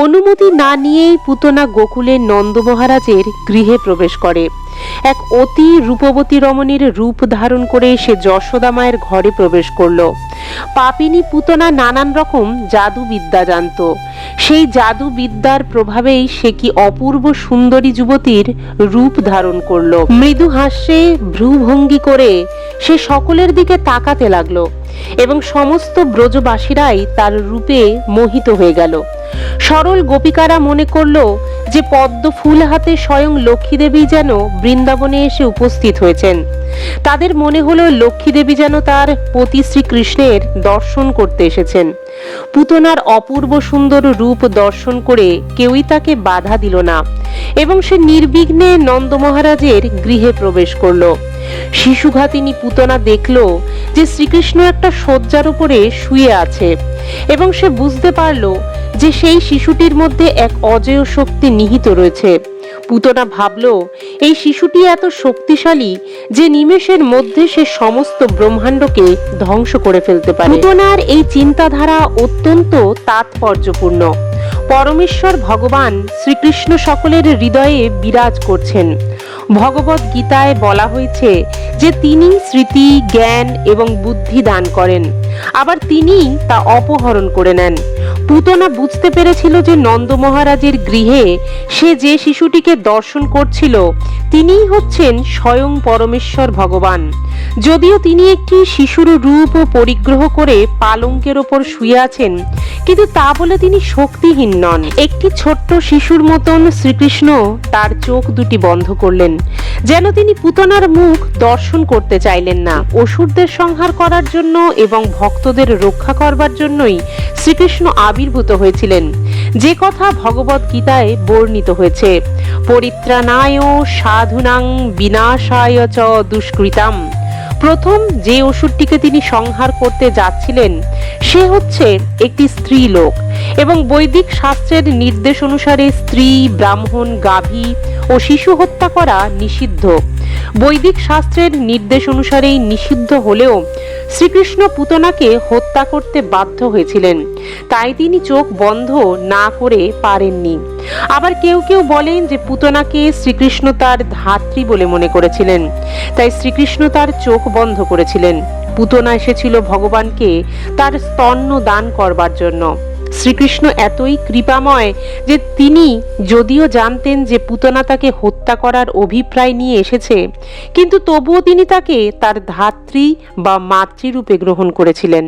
অনুমতি না নিয়েই পুতনা গোকুলের নন্দ মহারাজের গৃহে প্রবেশ করে। এক অতি রূপবতী রমণীর রূপ ধারণ করে সে যশোদা মায়ের ঘরে প্রবেশ করল। পাপিনী পুতনা নানান রকম জাদু বিদ্যা জানত। সেই জাদু বিদ্যার প্রভাবেই সে কি অপূর্ব সুন্দরী যুবতীর রূপ ধারণ করল। মৃদু হাস্যে ভ্রুভঙ্গি করে সে সকলের দিকে তাকাতে লাগল এবং সমস্ত ব্রজবাসীরাই তার রূপে মোহিত হয়ে গেল। সরল গোপিকারা মনে করল যে পদ্ম ফুল হাতে স্বয়ং লক্ষ্মী দেবী যেন বৃন্দাবনে এসে উপস্থিত হয়েছেন। তাদের মনে হলো লক্ষ্মী দেবী যেন তার পতি শ্রীকৃষ্ণের দর্শন করতে এসেছেন। পুতনার অপূর্ব সুন্দর রূপ দর্শন করে কেউই তাকে বাধা দিল না এবং সে নির্বিঘ্নে নন্দ মহারাজের গৃহে প্রবেশ করল। শিশুঘাতিনী পুতনা দেখল যে শ্রীকৃষ্ণ একটা শয্যার উপরে শুয়ে আছে এবং সে বুঝতে পারল যে সেই শিশুটির মধ্যে এক অজেয় শক্তি নিহিত রয়েছে। পুতনা ভাবল, এই শিশুটি এত শক্তিশালী যে নিমেষের মধ্যে সে সমস্ত ব্রহ্মাণ্ডকে ধ্বংস করে ফেলতে পারে। পুতনার এই চিন্তাধারা অত্যন্ত তাৎপর্যপূর্ণ। পরমেশ্বর ভগবান শ্রীকৃষ্ণ সকলের হৃদয়ে বিরাজ করছেন। ভগবত গীতায় বলা হয়েছে যে তিনি স্মৃতি, জ্ঞান এবং বুদ্ধি দান করেন। আবার তিনি তা অপহরণ করে নেন। পুতনা বুঝতে পেরেছিল যে নন্দ মহারাজের গৃহে সে যে শিশুটিকে দর্শন করছিল, তিনিই হচ্ছেন স্বয়ং পরমেশ্বর ভগবান। যদিও তিনি একটি শিশুর রূপ ও পরিগ্রহ করে পালঙ্কের ওপর শুয়ে আছেন কিন্তু তা বলে তিনি শক্তিহীন নন। একটি ছোট্ট শিশুর মতন শ্রীকৃষ্ণ তার চোখ দুটি বন্ধ করলেন, যেন তিনি পুতনার মুখ দর্শন করতে চাইলেন না। অসুরদের সংহার করার জন্য এবং ভক্তদের রক্ষা করবার জন্যই শ্রীকৃষ্ণ আবির্ভূত হয়েছিলেন। যে কথা ভগবত গীতায় বর্ণিত হয়েছে, পরিত্রাণায় সাধুনাং বিনাশায় চ দুষ্কৃতাম। প্রথম যে ওষুধটিকে তিনি সংহার করতে যাচ্ছিলেন, সে হচ্ছে একটি স্ত্রী লোক এবং বৈদিক শাস্ত্রের নির্দেশ অনুসারে স্ত্রী, ব্রাহ্মণ, গাভী ও শিশু হত্যা করা নিষিদ্ধ। বৈদিক শাস্ত্রের নির্দেশ অনুসারেই নিষিদ্ধ হলেও শ্রীকৃষ্ণ পুতনাকে হত্যা করতে বাধ্য হয়েছিলেন। তাই তিনি চোখ বন্ধ না করে পারেননি। আবার কেউ কেউ বলেন যে পুতনাকে শ্রীকৃষ্ণ তার ধাত্রী বলে মনে করেছিলেন। তাই শ্রীকৃষ্ণ তার চোখ বন্ধ করেছিলেন। পুতনা এসেছিল ভগবানকে তার স্তন্য দান করবার জন্য। শ্রীকৃষ্ণ এতই কৃপাময় যে তিনি যদিও জানতেন যে পুতনা তাকে হত্যা করার অভিপ্রায় নিয়ে এসেছে, কিন্তু তবুও তিনি তাকে তার ধাত্রী বা মাতৃরূপে গ্রহণ করেছিলেন।